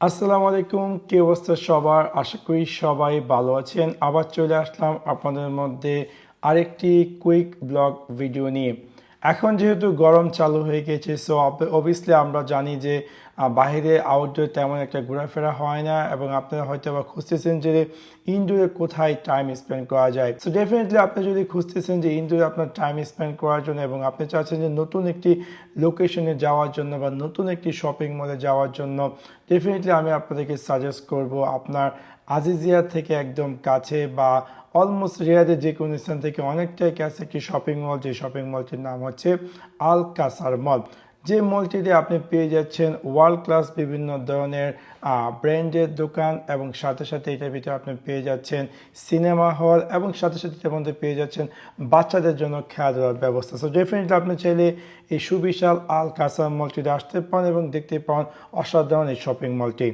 আসসালামু আলাইকুম, কি অবস্থা সবার? আশা করি সবাই ভালো আছেন। আবার চলে আসলাম আপনাদের মধ্যে আরেকটি কুইক ব্লগ ভিডিও নিয়ে। এখন যেহেতু গরম চালু হয়ে গেছে সো অবভিয়াসলি আমরা জানি যে বাইরে আউটডোর তেমন একটা ঘোরাফেরা হয় না এবং আপনারা হয়তো আবার খুঁজতেছেন যে ইনডোরে কোথায় টাইম স্পেন্ড করা যায়। সো ডেফিনেটলি আপনি যদি খুঁজতেছেন যে ইনডোরে আপনার টাইম স্পেন্ড করার জন্য এবং আপনি চাচ্ছেন যে নতুন একটি লোকেশনে যাওয়ার জন্য বা নতুন একটি শপিং মলে যাওয়ার জন্য ডেফিনেটলি আমি আপনাদেরকে সাজেস্ট করব আপনার আজিজিয়া থেকে একদম কাছে বা অলমোস্ট রিয়াদের যে কোনো স্থান থেকে অনেকটাই কাছে একটি শপিং মল যে শপিং মলটির নাম হচ্ছে আল কাসার মল যে মলটিতে আপনি পেয়ে যাচ্ছেন ওয়ার্ল্ড ক্লাস বিভিন্ন ধরনের ব্র্যান্ডের দোকান এবং সাথে সাথে এটার ভিতরে আপনি পেয়ে যাচ্ছেন সিনেমা হল এবং সাথে সাথে এটার মধ্যে পেয়ে যাচ্ছেন বাচ্চাদের জন্য খেলাধুলার ব্যবস্থা। সো ডেফিনেটলি আপনি চাইলে এই সুবিশাল আল কাসার মলটিতে আসতে পান এবং দেখতে পান অসাধারণ এই শপিং মলটি